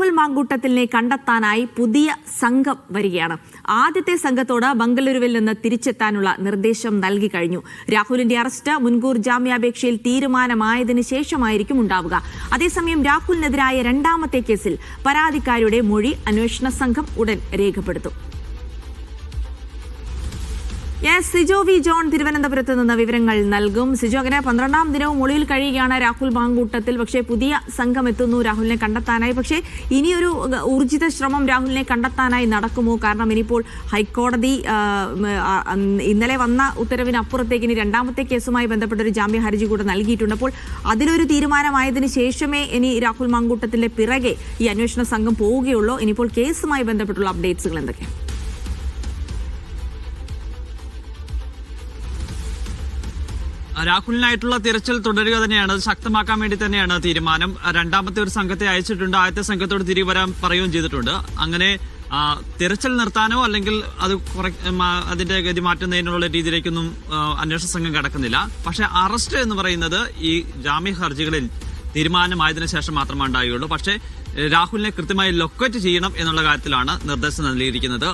രാഹുൽ മാങ്കൂട്ടത്തിലിനെ കണ്ടെത്താനായി പുതിയ സംഘം വരികയാണ്. ആദ്യത്തെ സംഘത്തോട് ബംഗളൂരുവിൽ നിന്ന് തിരിച്ചെത്താനുള്ള നിർദ്ദേശം നൽകി കഴിഞ്ഞു. രാഹുലിന്റെ അറസ്റ്റ് മുൻകൂർ ജാമ്യാപേക്ഷയിൽ തീരുമാനമായതിനു ശേഷമായിരിക്കും ഉണ്ടാവുക. അതേസമയം രാഹുലിനെതിരായ രണ്ടാമത്തെ കേസിൽ പരാതിക്കാരുടെ മൊഴി അന്വേഷണ സംഘം ഉടൻ രേഖപ്പെടുത്തും. യെസ് സിജോ വി ജോൺ തിരുവനന്തപുരത്ത് നിന്ന് വിവരങ്ങൾ നൽകും. സിജോ അങ്ങനെ പന്ത്രണ്ടാം ദിനവും ഒളിയിൽ കഴിയുകയാണ് രാഹുൽ ബാങ്കൂട്ടത്തിൽ. പക്ഷേ പുതിയ സംഘം എത്തുന്നു രാഹുലിനെ കണ്ടെത്താനായി. പക്ഷേ ഇനിയൊരു ഊർജിത ശ്രമം രാഹുലിനെ കണ്ടെത്താനായി നടക്കുമോ? കാരണം ഇനിയിപ്പോൾ ഹൈക്കോടതി ഇന്നലെ വന്ന ഉത്തരവിനപ്പുറത്തേക്ക് ഇനി രണ്ടാമത്തെ കേസുമായി ബന്ധപ്പെട്ട ഒരു ജാമ്യ ഹർജി കൂടെ നൽകിയിട്ടുണ്ട്. അപ്പോൾ അതിലൊരു തീരുമാനമായതിനു ശേഷമേ ഇനി രാഹുൽ മാങ്കൂട്ടത്തിന്റെ പിറകെ ഈ അന്വേഷണ സംഘം പോവുകയുള്ളൂ. ഇനിയിപ്പോൾ കേസുമായി ബന്ധപ്പെട്ടുള്ള അപ്ഡേറ്റ്സുകൾ എന്തൊക്കെയാണ്? രാഹുലിനായിട്ടുള്ള തിരച്ചിൽ തുടരുക തന്നെയാണ്. അത് ശക്തമാക്കാൻ വേണ്ടി തന്നെയാണ് തീരുമാനം. രണ്ടാമത്തെ ഒരു സംഘത്തെ അയച്ചിട്ടുണ്ട്. ആദ്യത്തെ സംഘത്തോട് തിരികെ വരാൻ പറയുകയും ചെയ്തിട്ടുണ്ട്. അങ്ങനെ തിരച്ചിൽ നിർത്താനോ അല്ലെങ്കിൽ അത് അതിന്റെ ഗതി മാറ്റുന്നതിനുള്ള രീതിയിലേക്കൊന്നും അന്വേഷണ സംഘം കടക്കുന്നില്ല. പക്ഷെ അറസ്റ്റ് എന്ന് പറയുന്നത് ഈ ജാമ്യ ഹർജികളിൽ തീരുമാനമായതിനു ശേഷം മാത്രമേ ഉണ്ടാവുകയുള്ളൂ പക്ഷേ രാഹുലിനെ കൃത്യമായി ലൊക്കേറ്റ് ചെയ്യണം എന്നുള്ള കാര്യത്തിലാണ് നിർദ്ദേശം നൽകിയിരിക്കുന്നത്.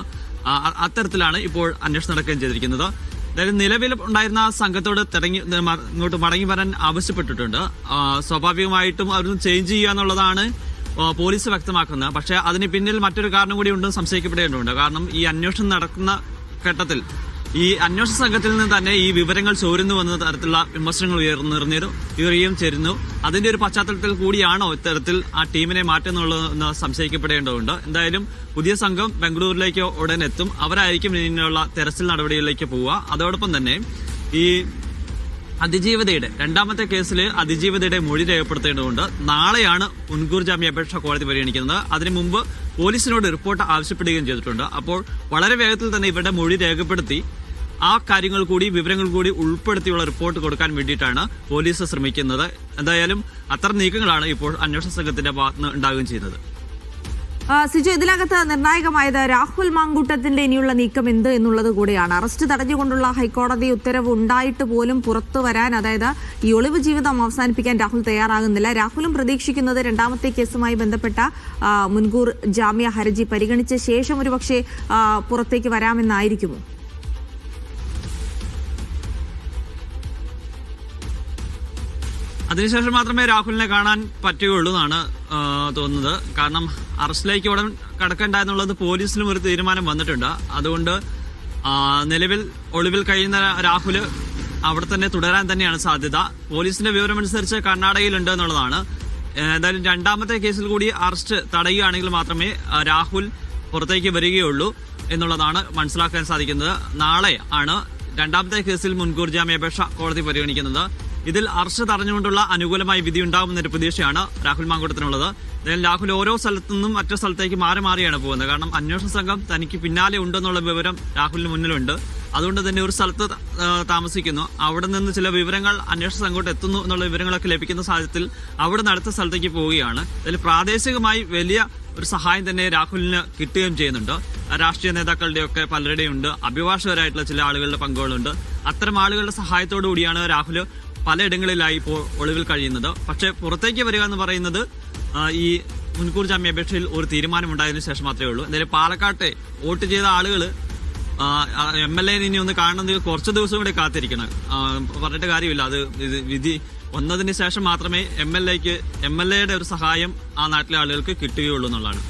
അത്തരത്തിലാണ് ഇപ്പോൾ അന്വേഷണം നടക്കുകയും ചെയ്തിരിക്കുന്നത്. എന്തായാലും നിലവിൽ ഉണ്ടായിരുന്ന സംഘത്തോട് തിരങ്ങി ഇങ്ങോട്ട് മടങ്ങി വരാൻ ആവശ്യപ്പെട്ടിട്ടുണ്ട്. സ്വാഭാവികമായിട്ടും അവരൊന്ന് ചേഞ്ച് ചെയ്യുക എന്നുള്ളതാണ് പോലീസ് വ്യക്തമാക്കുന്നത്. പക്ഷേ അതിന് പിന്നിൽ മറ്റൊരു കാരണം കൂടി ഉണ്ടെന്ന് സംശയിക്കപ്പെടേണ്ടതുണ്ട്. കാരണം ഈ അന്വേഷണം നടക്കുന്ന ഘട്ടത്തിൽ ഈ അന്വേഷണ സംഘത്തിൽ നിന്ന് തന്നെ ഈ വിവരങ്ങൾ ചോരുന്നു എന്ന തരത്തിലുള്ള വിമർശനങ്ങൾ ഉയർന്നിരുന്നു ഉയരുകയും ചേരുന്നു. അതിന്റെ ഒരു പശ്ചാത്തലത്തിൽ കൂടിയാണോ ഇത്തരത്തിൽ ആ ടീമിനെ മാറ്റുന്നുള്ളതെന്ന് സംശയിക്കപ്പെടേണ്ടതുണ്ട്. എന്തായാലും പുതിയ സംഘം ബംഗളൂരിലേക്ക് ഉടൻ എത്തും. അവരായിരിക്കും ഇതിനുള്ള തെരച്ചിൽ നടപടികളിലേക്ക് പോവുക. അതോടൊപ്പം തന്നെ ഈ അതിജീവതയുടെ രണ്ടാമത്തെ കേസിൽ അതിജീവതയുടെ മൊഴി രേഖപ്പെടുത്തേണ്ടതുണ്ട്. നാളെയാണ് മുൻകൂർ ജാമ്യാപേക്ഷ കോടതി പരിഗണിക്കുന്നത്. അതിനു മുമ്പ് പോലീസിനോട് റിപ്പോർട്ട് ആവശ്യപ്പെടുകയും ചെയ്തിട്ടുണ്ട്. അപ്പോൾ വളരെ വേഗത്തിൽ തന്നെ ഇവരുടെ മൊഴി രേഖപ്പെടുത്തി ആ കാര്യങ്ങൾ കൂടി വിവരങ്ങൾ കൂടി ഉൾപ്പെടുത്തിയുള്ള റിപ്പോർട്ട് കൊടുക്കാൻ വേണ്ടിയിട്ടാണ് പോലീസ് ശ്രമിക്കുന്നത്. എന്തായാലും അത്തരം നീക്കങ്ങളാണ് ഇപ്പോൾ അന്വേഷണ സംഘത്തിന്റെ ഭാഗത്തുനിന്ന് ഉണ്ടാകുകയും ചെയ്യുന്നത്. സിജു ഇതിനകത്ത് നിർണായകമായത് രാഹുൽ മാങ്കൂട്ടത്തിന്റെ ഇനിയുള്ള നീക്കം എന്ത് എന്നുള്ളത് കൂടിയാണ്. അറസ്റ്റ് തടഞ്ഞുകൊണ്ടുള്ള ഹൈക്കോടതി ഉത്തരവ് ഉണ്ടായിട്ട് പോലും പുറത്തു വരാൻ അതായത് ഈ ഒളിവ് ജീവിതം അവസാനിപ്പിക്കാൻ രാഹുൽ തയ്യാറാകുന്നില്ല. രാഹുലും പ്രതീക്ഷിക്കുന്നത് രണ്ടാമത്തെ കേസുമായി ബന്ധപ്പെട്ട മുൻകൂർ ജാമ്യ ഹർജി പരിഗണിച്ച ശേഷം ഒരുപക്ഷെ പുറത്തേക്ക് വരാമെന്നായിരിക്കുമോ? അതിനുശേഷം മാത്രമേ രാഹുലിനെ കാണാൻ പറ്റുകയുള്ളൂ എന്നാണ് തോന്നുന്നത്. കാരണം അറസ്റ്റിലേക്ക് ഉടൻ കടക്കണ്ട എന്നുള്ളത് പോലീസിലും ഒരു തീരുമാനം വന്നിട്ടുണ്ട്. അതുകൊണ്ട് നിലവിൽ ഒളിവിൽ കഴിയുന്ന രാഹുൽ അവിടെ തന്നെ തുടരാൻ തന്നെയാണ് സാധ്യത. പോലീസിന്റെ വിവരമനുസരിച്ച് കർണാടകയിലുണ്ട് എന്നുള്ളതാണ്. എന്തായാലും രണ്ടാമത്തെ കേസിൽ കൂടി അറസ്റ്റ് തടയുകയാണെങ്കിൽ മാത്രമേ രാഹുൽ പുറത്തേക്ക് വരികയുള്ളൂ എന്നുള്ളതാണ് മനസ്സിലാക്കാൻ സാധിക്കുന്നത്. നാളെ ആണ് രണ്ടാമത്തെ കേസിൽ മുൻകൂർ ജാമ്യാപേക്ഷ കോടതി പരിഗണിക്കുന്നത്. ഇതിൽ അറസ്റ്റ് തടഞ്ഞുകൊണ്ടുള്ള അനുകൂലമായ വിധി ഉണ്ടാകുമെന്നൊരു പ്രതീക്ഷയാണ് രാഹുൽ മാങ്കൂട്ടത്തിനുള്ളത്. എന്തായാലും രാഹുൽ ഓരോ സ്ഥലത്തു നിന്നും മറ്റു സ്ഥലത്തേക്ക് മാറി മാറിയാണ് പോകുന്നത്. കാരണം അന്വേഷണ സംഘം തനിക്ക് പിന്നാലെ ഉണ്ടെന്നുള്ള വിവരം രാഹുലിന് മുന്നിലുണ്ട്. അതുകൊണ്ട് തന്നെ ഒരു സ്ഥലത്ത് താമസിക്കുന്നു. അവിടെ നിന്ന് ചില വിവരങ്ങൾ അന്വേഷണ സംഘോട്ട് എത്തുന്നു എന്നുള്ള വിവരങ്ങളൊക്കെ ലഭിക്കുന്ന സാഹചര്യത്തിൽ അവിടെ നിന്ന് അടുത്ത സ്ഥലത്തേക്ക് പോവുകയാണ്. അതിൽ പ്രാദേശികമായി വലിയ ഒരു സഹായം തന്നെ രാഹുലിന് കിട്ടുകയും ചെയ്യുന്നുണ്ട്. രാഷ്ട്രീയ നേതാക്കളുടെയൊക്കെ പലരുടെയും ഉണ്ട് അഭിഭാഷകരായിട്ടുള്ള ചില ആളുകളുടെ പങ്കുകളുണ്ട്. അത്തരം ആളുകളുടെ സഹായത്തോടു കൂടിയാണ് രാഹുൽ പലയിടങ്ങളിലായി ഇപ്പോൾ ഒളിവിൽ കഴിയുന്നത്. പക്ഷേ പുറത്തേക്ക് വരിക എന്ന് പറയുന്നത് ഈ മുൻകൂർ ജാമ്യാപേക്ഷയിൽ ഒരു തീരുമാനം ഉണ്ടായതിനു ശേഷം മാത്രമേ ഉള്ളൂ. എന്തായാലും പാലക്കാട്ടെ വോട്ട് ചെയ്ത ആളുകൾ എം എൽ എ ഇനി ഒന്ന് കാണുന്നത് കുറച്ച് ദിവസം കൂടി കാത്തിരിക്കണം. പറഞ്ഞിട്ട് കാര്യമില്ല. അത് വിധി വന്നതിന് ശേഷം മാത്രമേ എം എൽ എക്ക് എം എൽ എയുടെ ഒരു സഹായം ആ നാട്ടിലെ ആളുകൾക്ക് കിട്ടുകയുള്ളൂ എന്നുള്ളതാണ്.